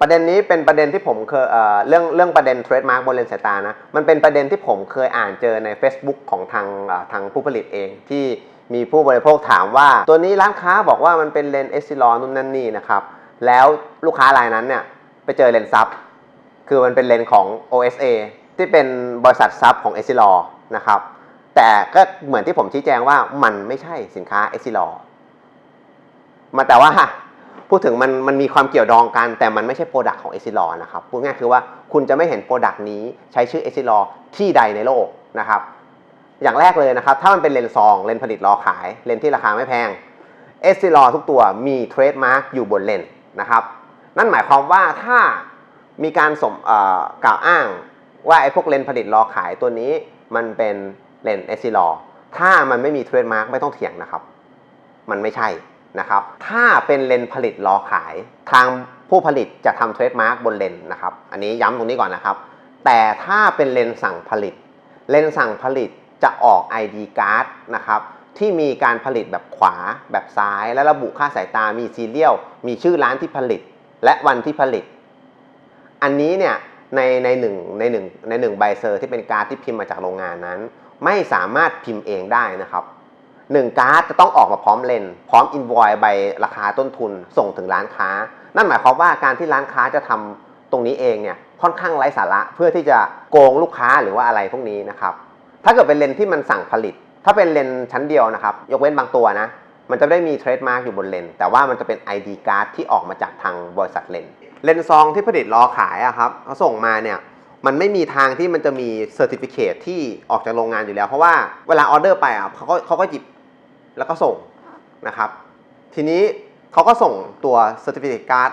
ประเด็นนี้เป็นประเด็นที่ผมเคยเเรื่องเรื่องประเด็นเทรดมาร์กบนเลนส์สายตานะ มันเป็นประเด็นที่ผมเคยอ่านเจอใน Facebook ของทางทางผู้ผลิตเองที่มีผู้บริโภคถามว่า ตัวนี้ร้านค้าบอกว่ามันเป็นเลนส์เอซิลอนนู่นนั่นนี่นะครับ แล้วลูกค้ารายนั้นเนี่ยไปเจอเลนซับคือมันเป็นเลนส์ของ OSA ที่เป็นบริษัทซับของเอซิลอนะครับ แต่ก็เหมือนที่ผมชี้แจงว่ามันไม่ใช่สินค้าเอซิลอมาแต่ว่า พูดถึงมันมันมีความเกี่ยวดองกัน แต่มันไม่ใช่โปรดักต์ของเอซิลอนะครับพูดง่ายคือว่าคุณจะไม่เห็นโปรดักต์นี้ใช้ชื่อเอซิลอที่ใดในโลกนะครับอย่างแรกเลยนะครับ ถ้ามันเป็นเลนส์ซองเลนส์ผลิตรอขาย เลนส์ที่ราคาไม่แพงเอซิลอทุกตัวมีเทรดมาร์กอยู่บนเลนส์นะครับนั่นหมายความว่าถ้ามีการสมกล่าวอ้างว่าไอ้พวกเลนส์ผลิตรอขายตัวนี้มันเป็นเลนส์เอซิลอถ้ามันไม่มีเทรดมาร์กไม่ต้องเถียงนะครับ มันไม่ใช่ นะครับ ถ้าเป็นเลนผลิตรอขายทางผู้ผลิตจะทำเทรดมาร์กบนเลนนะครับ อันนี้ย้ำตรงนี้ก่อนนะครับ แต่ถ้าเป็นเลนสั่งผลิต เลนส์สั่งผลิตจะออก ID card นะครับที่มีการผลิตแบบขวาแบบซ้าย และระบุค่าสายตามีซีเรียลมีชื่อร้านที่ผลิต และวันที่ผลิต อันนี้เนี่ยในในหนึ่งในหนึ่งในหนึ่งใบเซอร์ที่เป็นการ์ดที่พิมพ์มาจากโรงงานนั้น ไม่สามารถพิมพ์เองได้นะครับ หนึ่งการ์ดจะต้องออกมาพร้อมเลนพร้อมอินวอยใบราคาต้นทุนส่งถึงร้านค้า นั่นหมายความว่าการที่ร้านค้าจะทำตรงนี้เองเนี่ยค่อนข้างไร้สาระเพื่อที่จะโกงลูกค้าหรือว่าอะไรพวกนี้นะครับถ้าเกิดเป็นเลนที่มันสั่งผลิต ถ้าเป็นเลนชั้นเดียวนะครับยกเว้นบางตัวนะมันจะได้มีเทรดมาร์กอยู่บนเลนแต่ว่ามันจะเป็น ID การ์ดที่ออกมาจากทางบริษัทเลนเลนซองที่ผลิตรอขายอะครับเขาส่งมาเนี่ยมันไม่มีทางที่มันจะมีเซอร์ติฟิเคที่ออกจากโรงงานอยู่แล้ว เพราะว่าเวลาออเดอร์ไปอะเขาก็เขาก็หยิบ แล้วก็ส่งนะครับ ทีนี้เขาก็ส่งตัว Certificate Card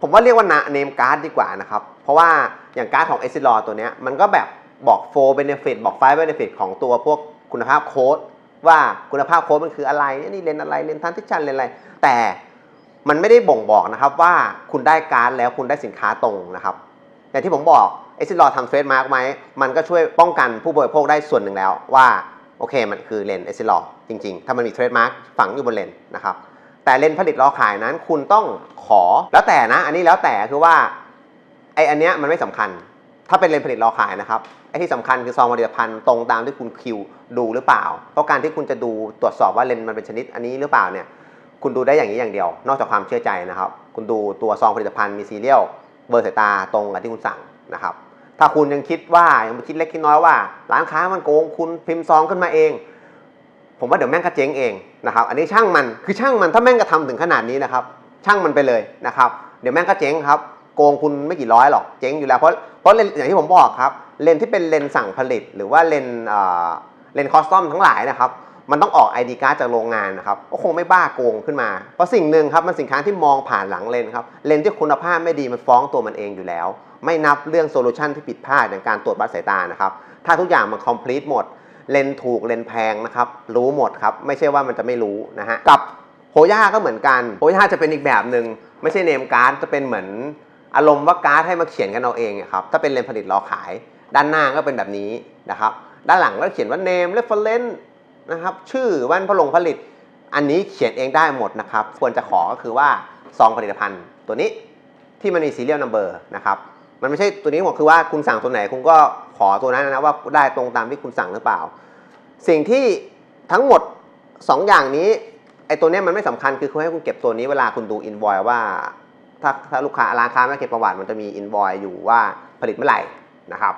ผมว่าเรียกว่าเนมการ์ดดีกว่านะครับ เพราะว่าอย่างการ์ดของ e x i l o ตัวเนี้ยมันก็แบบบอก4 benefit บอก5 benefit ของตัวพวกคุณภาพโค้ดว่าคุณภาพโค้ดมันคืออะไรนี่เลนอะไรเลนทันทิชันเลนอะไร แต่มันไม่ได้บ่งบอกนะครับว่าคุณได้การ์ดแล้วคุณได้สินค้าตรงนะครับอย่างที่ผมบอกเอซิลอทำเทรดมาร์กไหมมันก็ช่วยป้องกันผู้บริโภคได้ส่วนหนึ่งแล้วว่า โอเคมันคือเลนเอซิลอจริงๆ ถ้ามันมีเทรดมาร์กฝังอยู่บนเลนนะครับแต่เลนผลิตรอขายนั้นคุณต้องขอแล้วแต่นะ อันนี้แล้วแต่คือว่าไออันเนี้ยมันไม่สำคัญ ถ้าเป็นเลนผลิตรอขายนะครับไอที่สำคัญคือซองผลิตภัณฑ์ตรงตามที่คุณคิวดูหรือเปล่า เพราะการที่คุณจะดูตรวจสอบว่าเลนมันเป็นชนิดอันนี้หรือเปล่าเนี่ยคุณดูได้อย่างนี้อย่างเดียว นอกจากความเชื่อใจนะครับ คุณดูตัวซองผลิตภัณฑ์มีซีเรียลเบอร์สายตาตรงกับที่คุณสั่งนะครับ ถ้าคุณยังคิดว่ายังคิดเล็กคิดน้อยว่า ร้านค้ามันโกงคุณพิมพ์ซองขึ้นมาเอง ผมว่าเดี๋ยวแม่งก็เจ๊งเองนะครับ อันนี้ช่างมันคือช่างมันถ้าแม่งกระทำถึงขนาดนี้นะครับ ช่างมันไปเลยนะครับ เดี๋ยวแม่งก็เจ๊งครับโกงคุณไม่กี่ร้อยหรอกเจ๊งอยู่แล้วเพราะเพราะเลนอย่างที่ผมบอกครับเลนที่เป็นเลนสั่งผลิต หรือว่าเลนเอ่อเลนคอสตอมทั้งหลายนะครับ มันต้องออก ID การ์ดจากโรงงานนะครับก็คงไม่บ้าโกงขึ้นมา เพราะสิ่งหนึ่งครับมันสินค้าที่มองผ่านหลังเลนครับเลนที่คุณภาพไม่ดีมันฟ้องตัวมันเองอยู่แล้ว ไม่นับเรื่องโซลูชันที่ผิดพลาดอย่างการตรวจวัดสายตานะครับถ้าทุกอย่างมัน complete หมด เลนถูกเลนแพงนะครับรู้หมดครับไม่ใช่ว่ามันจะไม่รู้นะฮะกับโฮย่าก็เหมือนกันโฮย่าจะเป็นอีกแบบหนึ่งไม่ใช่เนมการ์ดจะเป็นเหมือนอารมณ์ว่าการ์ดให้มาเขียนกันเอาเองครับถ้าเป็นเลนผลิตรอขาย ด้านหน้าก็เป็นแบบนี้นะครับด้านหลังก็เขียนว่า name reference นะครับชื่อวันผลงผลิต อันนี้เขียนเองได้หมดนะครับควรจะขอก็คือว่าซองผลิตภัณฑ์ตัวนี้ที่มันมี serial number นะครับมันไม่ใช่ตัวนี้ผมคือว่าคุณสั่งตัวไหนคุณก็ขอตัวนั้นนะว่าได้ตรงตามที่คุณสั่งหรือเปล่า สิ่งที่ทั้งหมด 2 อย่างนี้ไอ้ตัวนี้มันไม่สำคัญคือคุณให้คุณเก็บตัวนี้เวลาคุณดูอินวอยว่า ถ้าถ้าลูกค้าร้านค้าไม่เก็บประวัติมันจะมีอินวอยอยู่ว่าผลิตเมื่อไหร่นะครับ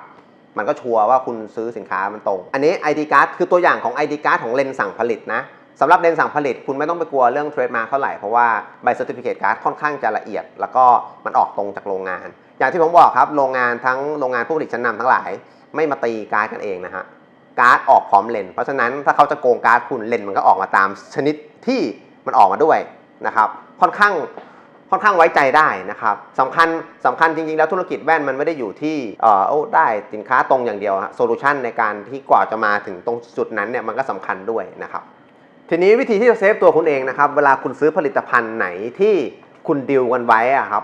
มันก็ชัวร์ว่าคุณซื้อสินค้ามันตรง อันนี้ ID card คือตัวอย่างของ ID card ของเลนสั่งผลิตนะสำหรับเลนสั่งผลิตคุณไม่ต้องไปกลัวเรื่องเทรดมาเท่าไหร่ เพราะว่าใบ certificate card ค่อนข้างจะละเอียด แล้วก็มันออกตรงจากโรงงาน อย่างที่ผมบอกครับโรงงานทั้งโรงงานผู้ผลิตชั้นนำทั้งหลาย ไม่มาตีการ์ดกันเองนะฮะการ์ดออกพร้อมเลนเพราะฉะนั้นถ้าเขาจะโกงการ์ดคุณเลนมันก็ออกมาตามชนิดที่มันออกมาด้วยนะครับค่อนข้าง ค่อนข้างไว้ใจได้นะครับสำคัญสำคัญจริงๆ แล้วธุรกิจแว่นมันไม่ได้อยู่ที่เออโอ้ได้สินค้าตรงอย่างเดียวโซลูชันในการที่กว่าจะมาถึงตรงจุดนั้นเนี่ยมันก็สำคัญด้วยนะครับทีนี้วิธีที่จะเซฟตัวคุณเองนะครับเวลาคุณซื้อผลิตภัณฑ์ไหนที่คุณดิวกันไว้อะครับ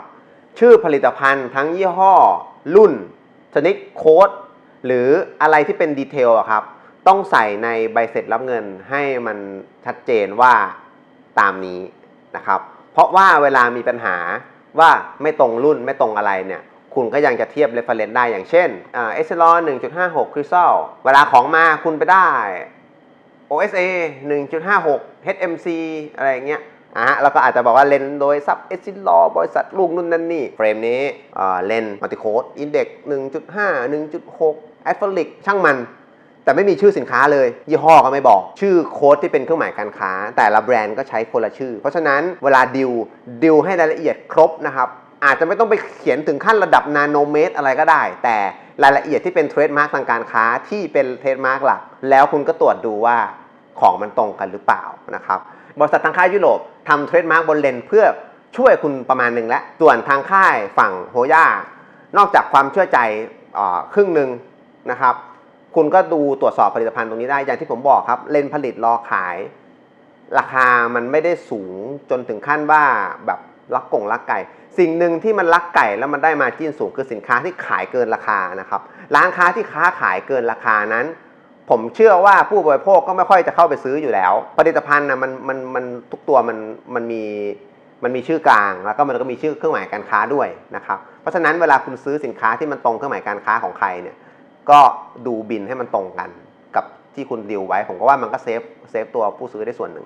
ชื่อผลิตภัณฑ์ทั้งยี่ห้อ รุ่น ชนิดโค้ด หรืออะไรที่เป็นดีเทลอะครับต้องใส่ในใบเสร็จรับเงินให้มันชัดเจนว่าตามนี้นะครับ เพราะว่าเวลามีปัญหาว่าไม่ตรงรุ่นไม่ตรงอะไรเนี่ยคุณก็ยังจะเทียบ reference ได้อย่างเช่นเอ่า Epsilon 1.56 Crystal เวลาของมาคุณไปได้ OSA 1.56 HMC อะไรอย่างเงี้ยอะฮะแล้วก็อาจจะบอกว่าเลนส์โดยซับเอซิลอบริษัทลูกนู่นนั่นนี่ เฟรมนี้เลนมัลติโคดอินเด็กซ์1.5 1.6 a อ p ลิกช่างมัน แต่ไม่มีชื่อสินค้าเลย ยี่ห้อก็ไม่บอก ชื่อโค้ดที่เป็นเครื่องหมายการค้า แต่ละแบรนด์ก็ใช้คนละชื่อ เพราะฉะนั้นเวลาดิวดิวให้รายละเอียดครบนะครับอาจจะไม่ต้องไปเขียนถึงขั้นระดับนาโนเมตรอะไรก็ได้ แต่รายละเอียดที่เป็นเทรดมาร์กทางการค้าที่เป็นเทรดมาร์กหลัก แล้วคุณก็ตรวจดูว่าของมันตรงกันหรือเปล่านะครับบริษัททางค่ายยุโรปทำเทรดมาร์กบนเลนเพื่อช่วยคุณประมาณหนึ่งแล้วส่วนทางค่ายฝั่งโฮย่านอกจากความเชื่อใจอครึ่งหนึ่งนะครับ คุณก็ดูตรวจสอบผลิตภัณฑ์ตรงนี้ได้ อย่างที่ผมบอกครับ เลนผลิตรอขาย ราคามันไม่ได้สูงจนถึงขั้นว่าแบบลักกงลักไก่ สิ่งหนึ่งที่มันลักไก่แล้วมันได้มาจิ้นสูงคือสินค้าที่ขายเกินราคานะครับร้านค้าที่ค้าขายเกินราคานั้น ผมเชื่อว่าผู้บริโภคก็ไม่ค่อยจะเข้าไปซื้ออยู่แล้ว ผลิตภัณฑ์นะมันมันมันทุกตัวมันมันมีมันมีชื่อกลางแล้วก็มันก็มีชื่อเครื่องหมายการค้าด้วยนะครับเพราะฉะนั้นเวลาคุณซื้อสินค้าที่มันตรงเครื่องหมายการค้าของใครเนี่ย ก็ดูบินให้มันตรงกันกับที่คุณดีลไว้ ผมก็ว่ามันก็เซฟเซฟตัวผู้ซื้อได้ส่วนหนึ่ง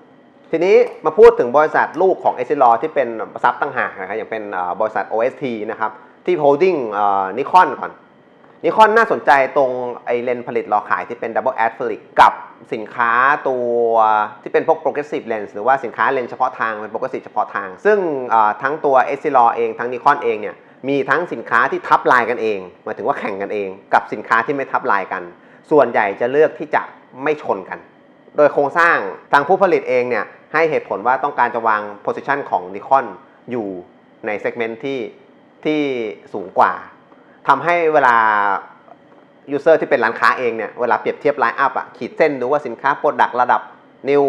ทีนี้มาพูดถึงบริษัทลูกของเอ i ิลอที่เป็นซับตั้งหากนะครับอย่างเป็นบริษัท OST นะครับที่โฮลดิ้งนิคอนก่อนนิคอนน่าสนใจตรงไอเลนผลิตรอขายที่เป็น Double a d f l i c กับสินค้าตัวที่เป็นพวก Progressive Lens หรือว่าสินค้าเลนเฉพาะทางเป็น Progressive เฉพาะทาง ซึ่งทั้งตัวเอ i ิลอเองทั้งนิคอนเองเนี่ย มีทั้งสินค้าที่ทับลายกันเองหมายถึงว่าแข่งกันเอง กับสินค้าที่ไม่ทับลายกัน ส่วนใหญ่จะเลือกที่จะไม่ชนกัน โดยโครงสร้างทางผู้ผลิตเองเนี่ยให้เหตุผลว่าต้องการจะวาง position ของ Nikon อยู่ใน segment ที่ที่สูงกว่าทำให้เวลา user ที่เป็นร้านค้าเองเนี่ยเวลาเปรียบเทียบไลน์อัพอะขีดเส้นดูว่าสินค้าโปรดักระดับ new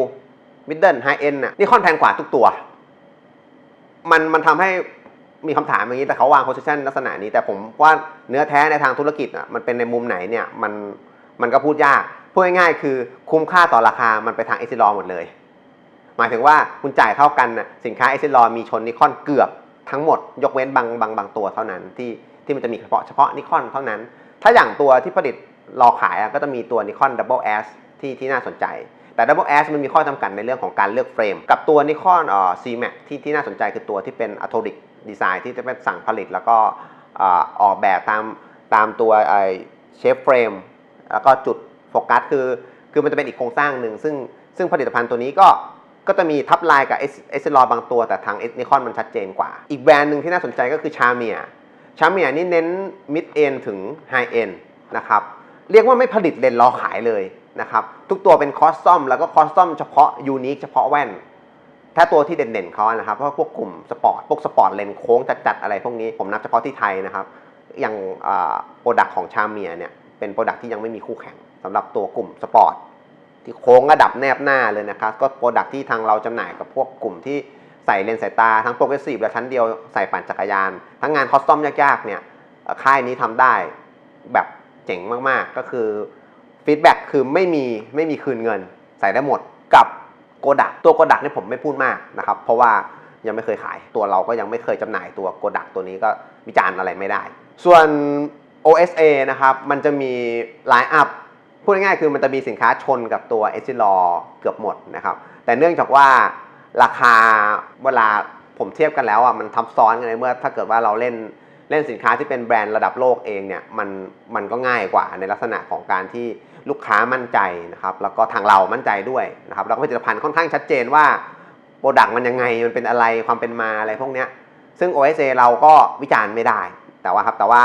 middle high end น่ะนี่คอนแพงกว่าทุกตัว มันมันทำให้ มีคำถามอย่างนี้แต่เขาวาง position ลักษณะนี้ แต่ผมว่าเนื้อแท้ในทางธุรกิจอะมันเป็นในมุมไหนเนี่ยมันมันก็พูดยากพูดง่ายๆคือคุ้มค่าต่อราคามันไปทางเอซิลอหมดเลย หมายถึงว่าคุณจ่ายเท่ากันน่ะสินค้าเอซิลอมีชนนิคอนเกือบทั้งหมด ยกเว้นบางบางบางตัวเท่านั้นที่ที่มันจะมีเฉพาะเฉพาะนิคอนเท่านั้น ถ้าอย่างตัวที่ผลิตรอขายอะก็จะมีตัวนิคอน Double S ที่ที่น่าสนใจ แต่ Double S มันมีข้อจำกัดในเรื่องของการเลือกเฟรม กับตัวนิคอนเอ่อ C-Max ที่ที่น่าสนใจคือตัวที่เป็น a t o d i c Design ที่จะเป็นสั่งผลิตแล้วก็ออกแบบตามตามตัวไอเชฟเฟรมแล้วก็จุดโฟกัสคือคือมันจะเป็นอีกโครงสร้างหนึ่งซึ่งซึ่งผลิตภัณฑ์ตัวนี้ก็ก็จะมีทับลายกับเอสเซลอบางตัวแต่ทางนิคอนมันชัดเจนกว่า อีกแบรนด์หนึ่งที่น่าสนใจก็คือชาเมียชาเมียนี่เน้น mid end ถึง high end นะครับเรียกว่าไม่ผลิตเลนส์รอขายเลยนะครับทุกตัวเป็นคอสตอมแล้วก็คอสตอมเฉพาะยูนิคเฉพาะแว่น ถ้าตัวที่เด่นๆเขาอะนะครับเพราะพวกกลุ่มสปอร์ตพวกสปอร์ตเลนโค้งจัดๆอะไรพวกนี้ผมนับเฉพาะที่ไทยนะครับ อย่างโปรดักของชาเมียเนี่ยเป็นโปรดักที่ยังไม่มีคู่แข่งสำหรับตัวกลุ่มสปอร์ตที่โค้งระดับแนบหน้าเลยนะครับ ก็โปรดักที่ทางเราจำหน่ายกับพวกกลุ่มที่ใส่เลนส์สายตาทั้งโปรเกรสซีฟและชั้นเดียวใส่ปั่นจักรยาน ทั้งงานคอสตอมยากๆเนี่ยค่ายนี้ทำได้แบบเจ๋งมากๆก็คือฟีดแบ็กคือไม่มีไม่มีคืนเงิน ใส่ได้หมดกับ โกดักตัวโกดักนี่ผมไม่พูดมากนะครับเพราะว่ายังไม่เคยขายตัวเราก็ยังไม่เคยจำหน่ายตัวโกดักตัวนี้ก็วิจารณ์อะไรไม่ได้ ส่วน OSA นะครับมันจะมีไลน์อัพพูดง่ายๆคือมันจะมีสินค้าชนกับตัวเอซิลอเกือบหมดนะครับแต่เนื่องจากว่าราคาเวลาผมเทียบกันแล้วอะมันทับซ้อนกันในเมื่อถ้าเกิดว่าเราเล่น เล่นสินค้าที่เป็นแบรนด์ระดับโลกเองเนี่ยมันมันก็ง่ายกว่าในลักษณะของการที่ลูกค้ามั่นใจนะครับแล้วก็ทางเรามั่นใจด้วยนะครับแล้วก็ผลิตภัณฑ์ค่อนข้างชัดเจนว่าโปรดักต์มันยังไงมันเป็นอะไรความเป็นมาอะไรพวกเนี้ยซึ่ง OSA เราก็วิจารณ์ไม่ได้ แต่ว่าครับแต่ว่า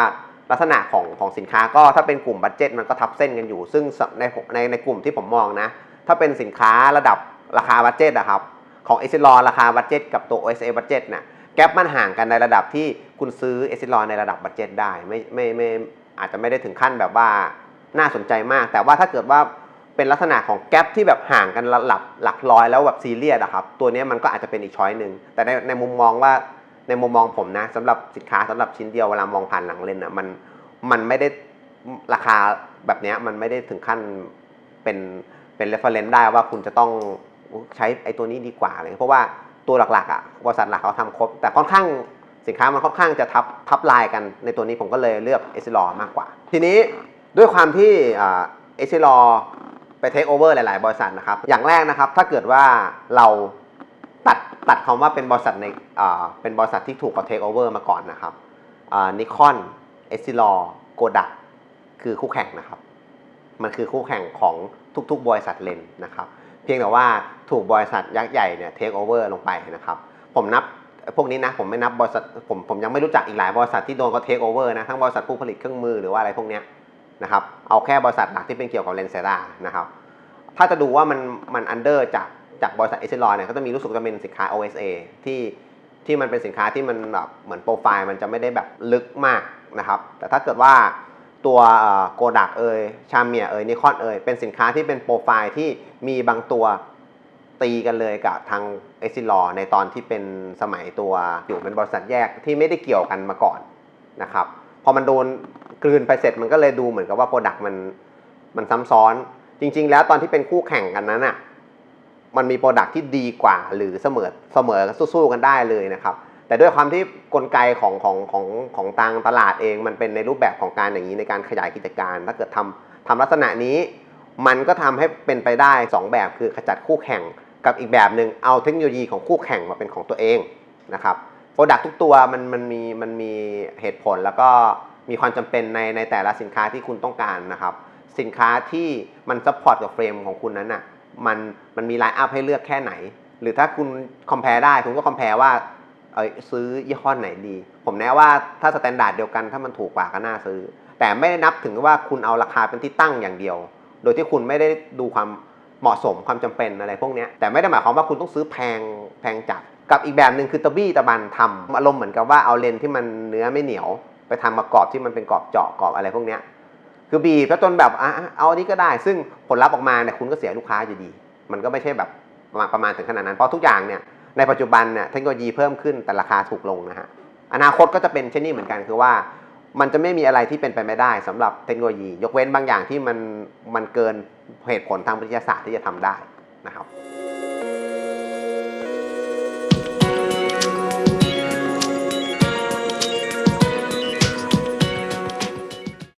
ลักษณะของของสินค้าก็ถ้าเป็นกลุ่มบัตเจ็ตมันก็ทับเส้นกันอยู่ ซึ่งในในในกลุ่มที่ผมมองนะ ถ้าเป็นสินค้าระดับราคาบัตเจ็ตอะครับของเอซิลอราคาบัตเจ็ตกับตัว OSA บัตเจ็ตน่ะแกลบมันห่างกันในระดับที่ คุณซื้อเอซิลอนในระดับบัตเจ็ตได้ไม่ไม่ไม่อาจจะไม่ได้ถึงขั้นแบบว่าน่าสนใจมาก แต่ว่าถ้าเกิดว่าเป็นลักษณะของแกลบที่แบบห่างกันระดับหลักร้อยแล้วแบบซีเรียสอะครับ ตัวนี้มันก็อาจจะเป็นอีกช้อยหนึ่งแต่ในในมุมมองว่าในมุมมองผมนะสำหรับสินค้าสำหรับชิ้นเดียวเวลามองผ่านหลังเลนอะมันมันไม่ได้ราคาแบบนี้มันไม่ได้ถึงขั้นเป็นเป็น reference ได้ว่าคุณจะต้องใช้ไอ้ตัวนี้ดีกว่าอะไรเงี้ยเพราะว่าตัวหลักๆอะบริษัทหลักเขาทำครบ แต่ค่อนข้าง สินค้ามันค่อนข้างจะทับทับลายกันในตัวนี้ผมก็เลยเลือกเอซิลอมากกว่า ทีนี้ด้วยความที่เอซิลอไปเทคโอเวอร์หลาย ๆ บริษัทนะครับ อย่างแรกนะครับ ถ้าเกิดว่าเราตัดตัดคำว่าเป็นบริษัทในเป็นบริษัทที่ถูกกับเทคโอเวอร์มาก่อนนะครับนิคอนเอซิลอโกดักคือคู่แข่งนะครับ มันคือคู่แข่งของทุก ๆ บริษัทเลนนะครับ เพียงแต่ว่าถูกบริษัทยักษ์ใหญ่เนี่ยเทคโอเวอร์ลงไปนะครับ ผมนับ พวกนี้นะผมไม่นับบริษัทผมผมยังไม่รู้จักอีกหลายบริษัทที่โดนเขาเทคโอเวอร์นะทั้งบริษัทผู้ผลิตเครื่องมือหรือว่าอะไรพวกเนี้ยนะครับเอาแค่บริษัทหลักที่เป็นเกี่ยวกับเลนส์เซรานะครับถ้าจะดูว่ามันมันอันเดอร์จากจากบริษัทเอเซลเนี่ยก็จะมีรู้สึกจะเป็นสินค้า OSA ที่ที่มันเป็นสินค้าที่มันแบบเหมือนโปรไฟล์มันจะไม่ได้แบบลึกมากนะครับแต่ถ้าเกิดว่าตัวโกดักเอยชาเมียเอยนิคอนเอยเป็นสินค้าที่เป็นโปรไฟล์ที่มีบางตัวตีกันเลยกับทาง เอซิลในตอนที่เป็นสมัยตัวอยู่เป็นบริษัทแยกที่ไม่ได้เกี่ยวกันมาก่อนนะครับพอมันโดนกลืนไปเสร็จมันก็เลยดูเหมือนกับว่าโปรดักต์มันมันซ้ำซ้อน จริง ๆ แล้วตอนที่เป็นคู่แข่งกันนั้นอะมันมีโปรดักต์ที่ดีกว่าหรือเสมอเสมอสู้ๆกันได้เลยนะครับ แต่ด้วยความที่กลไกของของของของทางตลาดเองมันเป็นในรูปแบบของการอย่างนี้ในการขยายกิจการ ถ้าเกิดทำทำลักษณะนี้ มันก็ทำให้เป็นไปได้ 2 แบบคือขจัดคู่แข่ง กับอีกแบบหนึ่งเอาเทคโนโลยีของคู่แข่งมาเป็นของตัวเองนะครับโปรดักทุกตัวมันมันมีมันมีเหตุผลแล้วก็มีความจำเป็นในในแต่ละสินค้าที่คุณต้องการนะครับ สินค้าที่มันซัพพอร์ตกับเฟรมของคุณนั้นอะมันมันมีไลน์อัพให้เลือกแค่ไหน หรือถ้าคุณคอมเพลได้คุณก็คอมเพลว่าเอยซื้อยี่ห้อไหนดี ผมแนะว่าถ้าสแตนดาร์ดเดียวกันถ้ามันถูกกว่าก็น่าซื้อ แต่ไม่ได้นับถึงว่าคุณเอาราคาเป็นที่ตั้งอย่างเดียว โดยที่คุณไม่ได้ดูความ เหมาะสมความจำเป็นอะไรพวกนี้แต่ไม่ได้หมายความว่าคุณต้องซื้อแพงแพงจัดกับอีกแบบหนึ่งคือตะบี้ตะบันทำอารมณ์เหมือนกับว่าเอาเลนที่มันเนื้อไม่เหนียว ไปทำมากรอบที่มันเป็นกรอบเจาะกรอบอะไรพวกนี้คือบีบแล้วจนแบบอะเอาอันนี้ก็ได้ ซึ่งผลลัพธ์ออกมาเนี่ยคุณก็เสียลูกค้าอยู่ดี มันก็ไม่ใช่แบบประมาณประมาณถึงขนาดนั้นเพราะทุกอย่างเนี่ยในปัจจุบันเนี่ยเทคโนโลยีเพิ่มขึ้นแต่ราคาถูกลงนะฮะอนาคตก็จะเป็นเช่นนี้เหมือนกันคือว่า มันจะไม่มีอะไรที่เป็นไปไม่ได้สำหรับเทคโนโลยี ยกเว้นบางอย่างที่มันมันเกินเหตุผลทางวิทยาศาสตร์ที่จะทำได้นะครับ